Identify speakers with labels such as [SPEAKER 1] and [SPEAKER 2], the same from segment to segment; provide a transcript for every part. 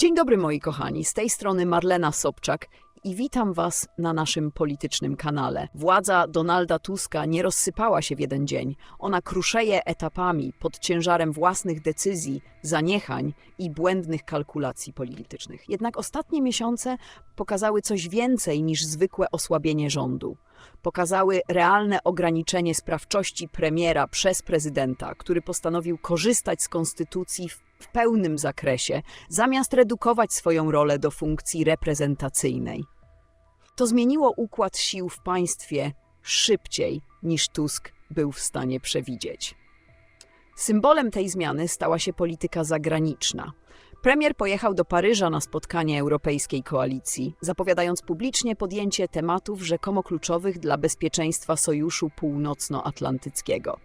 [SPEAKER 1] Dzień dobry moi kochani, z tej strony Marlena Sobczak i witam Was na naszym politycznym kanale. Władza Donalda Tuska nie rozsypała się w jeden dzień. Ona kruszeje etapami pod ciężarem własnych decyzji, zaniechań i błędnych kalkulacji politycznych. Jednak ostatnie miesiące pokazały coś więcej niż zwykłe osłabienie rządu. Pokazały realne ograniczenie sprawczości premiera przez prezydenta, który postanowił korzystać z konstytucji w w pełnym zakresie, zamiast redukować swoją rolę do funkcji reprezentacyjnej. To zmieniło układ sił w państwie szybciej niż Tusk był w stanie przewidzieć. Symbolem tej zmiany stała się polityka zagraniczna. Premier pojechał do Paryża na spotkanie Europejskiej Koalicji, zapowiadając publicznie podjęcie tematów rzekomo kluczowych dla bezpieczeństwa Sojuszu Północnoatlantyckiego.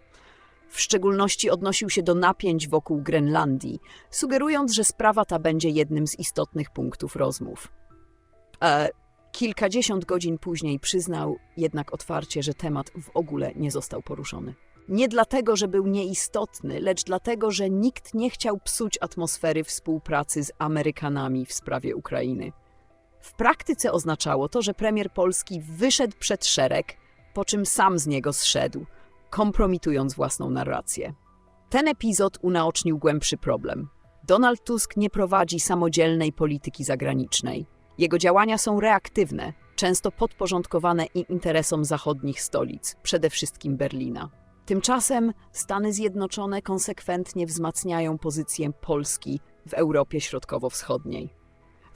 [SPEAKER 1] W szczególności odnosił się do napięć wokół Grenlandii, sugerując, że sprawa ta będzie jednym z istotnych punktów rozmów. E, kilkadziesiąt godzin później przyznał jednak otwarcie, że temat w ogóle nie został poruszony. Nie dlatego, że był nieistotny, lecz dlatego, że nikt nie chciał psuć atmosfery współpracy z Amerykanami w sprawie Ukrainy. W praktyce oznaczało to, że premier Polski wyszedł przed szereg, po czym sam z niego zszedł, kompromitując własną narrację. Ten epizod unaocznił głębszy problem. Donald Tusk nie prowadzi samodzielnej polityki zagranicznej. Jego działania są reaktywne, często podporządkowane interesom zachodnich stolic, przede wszystkim Berlina. Tymczasem Stany Zjednoczone konsekwentnie wzmacniają pozycję Polski w Europie Środkowo-Wschodniej.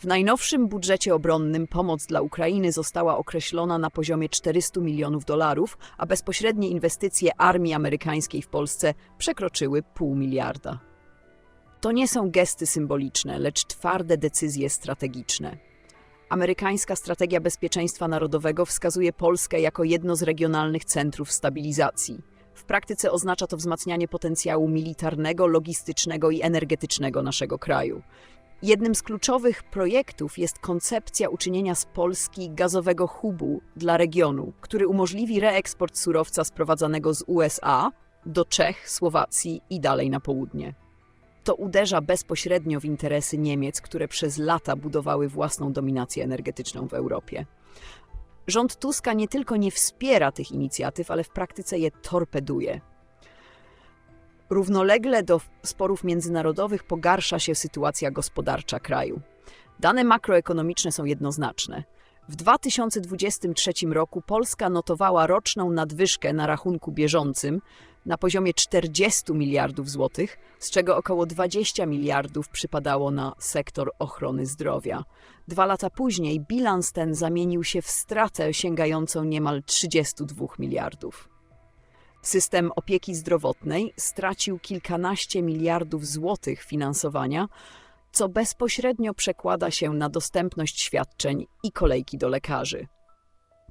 [SPEAKER 1] W najnowszym budżecie obronnym pomoc dla Ukrainy została określona na poziomie 400 milionów dolarów, a bezpośrednie inwestycje armii amerykańskiej w Polsce przekroczyły pół miliarda. To nie są gesty symboliczne, lecz twarde decyzje strategiczne. Amerykańska strategia bezpieczeństwa narodowego wskazuje Polskę jako jedno z regionalnych centrów stabilizacji. W praktyce oznacza to wzmacnianie potencjału militarnego, logistycznego i energetycznego naszego kraju. Jednym z kluczowych projektów jest koncepcja uczynienia z Polski gazowego hubu dla regionu, który umożliwi reeksport surowca sprowadzanego z USA do Czech, Słowacji i dalej na południe. To uderza bezpośrednio w interesy Niemiec, które przez lata budowały własną dominację energetyczną w Europie. Rząd Tuska nie tylko nie wspiera tych inicjatyw, ale w praktyce je torpeduje. Równolegle do sporów międzynarodowych pogarsza się sytuacja gospodarcza kraju. Dane makroekonomiczne są jednoznaczne. W 2023 roku Polska notowała roczną nadwyżkę na rachunku bieżącym na poziomie 40 miliardów złotych, z czego około 20 miliardów przypadało na sektor ochrony zdrowia. Dwa lata później bilans ten zamienił się w stratę sięgającą niemal 32 miliardów. System opieki zdrowotnej stracił kilkanaście miliardów złotych finansowania, co bezpośrednio przekłada się na dostępność świadczeń i kolejki do lekarzy.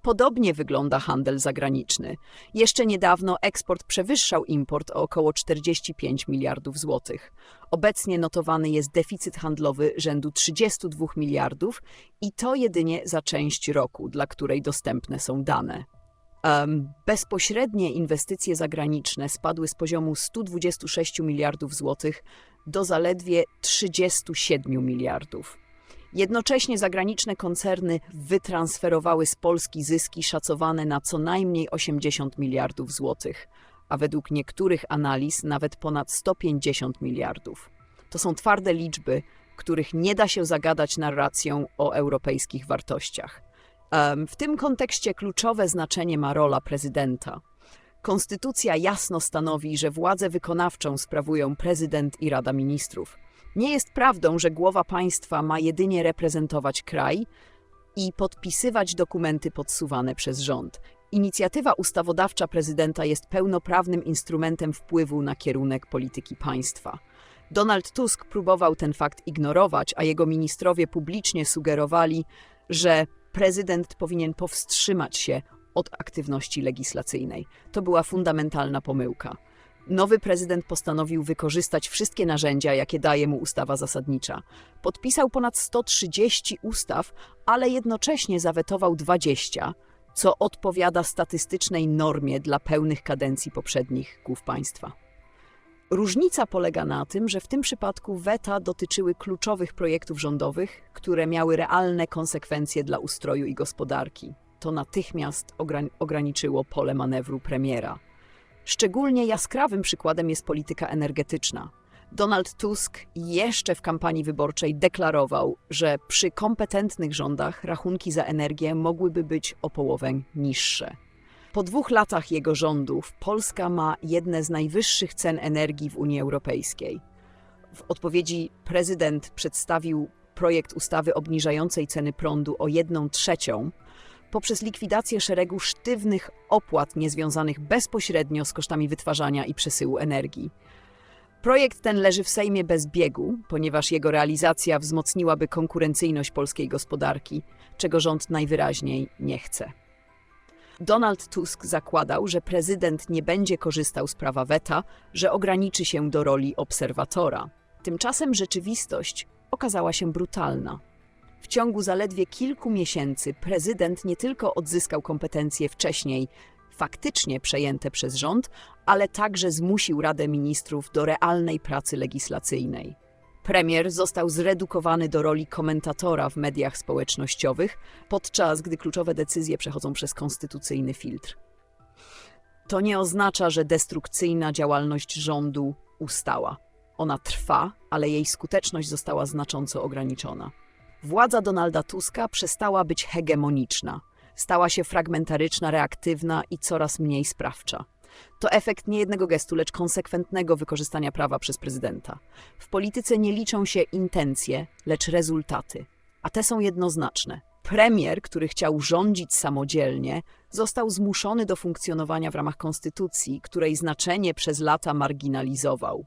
[SPEAKER 1] Podobnie wygląda handel zagraniczny. Jeszcze niedawno eksport przewyższał import o około 45 miliardów złotych. Obecnie notowany jest deficyt handlowy rzędu 32 miliardów i to jedynie za część roku, dla której dostępne są dane. Bezpośrednie inwestycje zagraniczne spadły z poziomu 126 miliardów złotych do zaledwie 37 miliardów. Jednocześnie zagraniczne koncerny wytransferowały z Polski zyski szacowane na co najmniej 80 miliardów złotych, a według niektórych analiz nawet ponad 150 miliardów. To są twarde liczby, których nie da się zagadać narracją o europejskich wartościach. W tym kontekście kluczowe znaczenie ma rola prezydenta. Konstytucja jasno stanowi, że władzę wykonawczą sprawują prezydent i Rada Ministrów. Nie jest prawdą, że głowa państwa ma jedynie reprezentować kraj i podpisywać dokumenty podsuwane przez rząd. Inicjatywa ustawodawcza prezydenta jest pełnoprawnym instrumentem wpływu na kierunek polityki państwa. Donald Tusk próbował ten fakt ignorować, a jego ministrowie publicznie sugerowali, że prezydent powinien powstrzymać się od aktywności legislacyjnej. To była fundamentalna pomyłka. Nowy prezydent postanowił wykorzystać wszystkie narzędzia, jakie daje mu ustawa zasadnicza. Podpisał ponad 130 ustaw, ale jednocześnie zawetował 20, co odpowiada statystycznej normie dla pełnych kadencji poprzednich głów państwa. Różnica polega na tym, że w tym przypadku weta dotyczyły kluczowych projektów rządowych, które miały realne konsekwencje dla ustroju i gospodarki. To natychmiast ogra- ograniczyło pole manewru premiera. Szczególnie jaskrawym przykładem jest polityka energetyczna. Donald Tusk jeszcze w kampanii wyborczej deklarował, że przy kompetentnych rządach rachunki za energię mogłyby być o połowę niższe. Po dwóch latach jego rządów Polska ma jedne z najwyższych cen energii w Unii Europejskiej. W odpowiedzi prezydent przedstawił projekt ustawy obniżającej ceny prądu o jedną trzecią poprzez likwidację szeregu sztywnych opłat niezwiązanych bezpośrednio z kosztami wytwarzania i przesyłu energii. Projekt ten leży w Sejmie bez biegu, ponieważ jego realizacja wzmocniłaby konkurencyjność polskiej gospodarki, czego rząd najwyraźniej nie chce. Donald Tusk zakładał, że prezydent nie będzie korzystał z prawa weta, że ograniczy się do roli obserwatora. Tymczasem rzeczywistość okazała się brutalna. W ciągu zaledwie kilku miesięcy prezydent nie tylko odzyskał kompetencje wcześniej faktycznie przejęte przez rząd, ale także zmusił Radę Ministrów do realnej pracy legislacyjnej. Premier został zredukowany do roli komentatora w mediach społecznościowych, podczas gdy kluczowe decyzje przechodzą przez konstytucyjny filtr. To nie oznacza, że destrukcyjna działalność rządu ustała. Ona trwa, ale jej skuteczność została znacząco ograniczona. Władza Donalda Tuska przestała być hegemoniczna. Stała się fragmentaryczna, reaktywna i coraz mniej sprawcza. To efekt nie jednego gestu, lecz konsekwentnego wykorzystania prawa przez prezydenta. W polityce nie liczą się intencje, lecz rezultaty, a te są jednoznaczne. Premier, który chciał rządzić samodzielnie, został zmuszony do funkcjonowania w ramach konstytucji, której znaczenie przez lata marginalizował.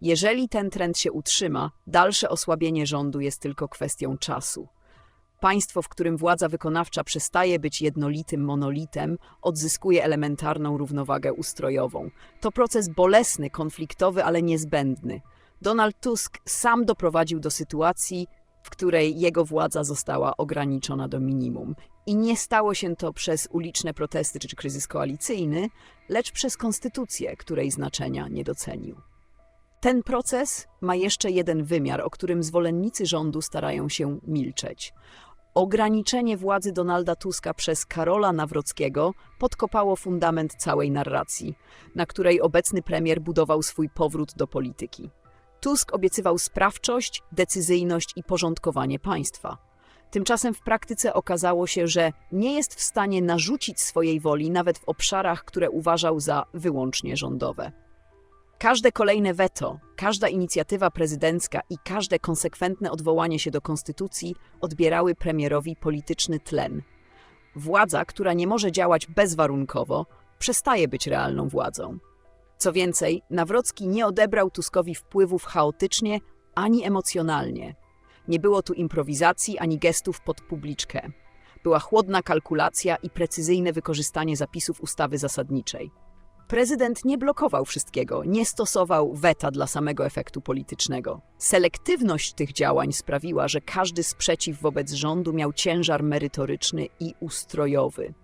[SPEAKER 1] Jeżeli ten trend się utrzyma, dalsze osłabienie rządu jest tylko kwestią czasu. Państwo, w którym władza wykonawcza przestaje być jednolitym monolitem, odzyskuje elementarną równowagę ustrojową. To proces bolesny, konfliktowy, ale niezbędny. Donald Tusk sam doprowadził do sytuacji, w której jego władza została ograniczona do minimum. I nie stało się to przez uliczne protesty czy kryzys koalicyjny, lecz przez konstytucję, której znaczenia nie docenił. Ten proces ma jeszcze jeden wymiar, o którym zwolennicy rządu starają się milczeć. Ograniczenie władzy Donalda Tuska przez Karola Nawrockiego podkopało fundament całej narracji, na której obecny premier budował swój powrót do polityki. Tusk obiecywał sprawczość, decyzyjność i porządkowanie państwa. Tymczasem w praktyce okazało się, że nie jest w stanie narzucić swojej woli nawet w obszarach, które uważał za wyłącznie rządowe. Każde kolejne weto, każda inicjatywa prezydencka i każde konsekwentne odwołanie się do konstytucji odbierały premierowi polityczny tlen. Władza, która nie może działać bezwarunkowo, przestaje być realną władzą. Co więcej, Nawrocki nie odebrał Tuskowi wpływów chaotycznie ani emocjonalnie. Nie było tu improwizacji ani gestów pod publiczkę. Była chłodna kalkulacja i precyzyjne wykorzystanie zapisów ustawy zasadniczej. Prezydent nie blokował wszystkiego, nie stosował weta dla samego efektu politycznego. Selektywność tych działań sprawiła, że każdy sprzeciw wobec rządu miał ciężar merytoryczny i ustrojowy.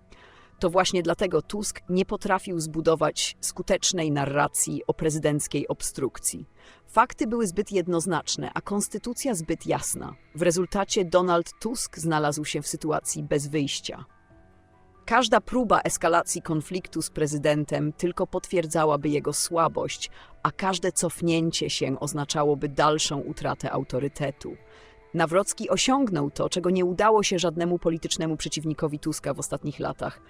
[SPEAKER 1] To właśnie dlatego Tusk nie potrafił zbudować skutecznej narracji o prezydenckiej obstrukcji. Fakty były zbyt jednoznaczne, a konstytucja zbyt jasna. W rezultacie Donald Tusk znalazł się w sytuacji bez wyjścia. Każda próba eskalacji konfliktu z prezydentem tylko potwierdzałaby jego słabość, a każde cofnięcie się oznaczałoby dalszą utratę autorytetu. Nawrocki osiągnął to, czego nie udało się żadnemu politycznemu przeciwnikowi Tuska w ostatnich latach.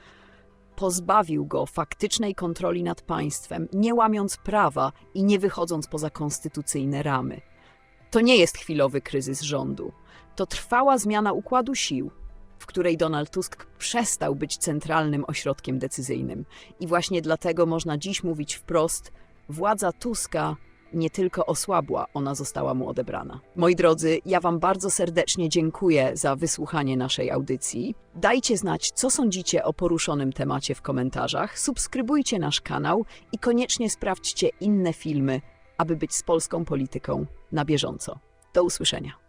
[SPEAKER 1] Pozbawił go faktycznej kontroli nad państwem, nie łamiąc prawa i nie wychodząc poza konstytucyjne ramy. To nie jest chwilowy kryzys rządu. To trwała zmiana układu sił, w której Donald Tusk przestał być centralnym ośrodkiem decyzyjnym. I właśnie dlatego można dziś mówić wprost: władza Tuska nie tylko osłabła, ona została mu odebrana. Moi drodzy, ja Wam bardzo serdecznie dziękuję za wysłuchanie naszej audycji. Dajcie znać, co sądzicie o poruszonym temacie w komentarzach, subskrybujcie nasz kanał i koniecznie sprawdźcie inne filmy, aby być z polską polityką na bieżąco. Do usłyszenia.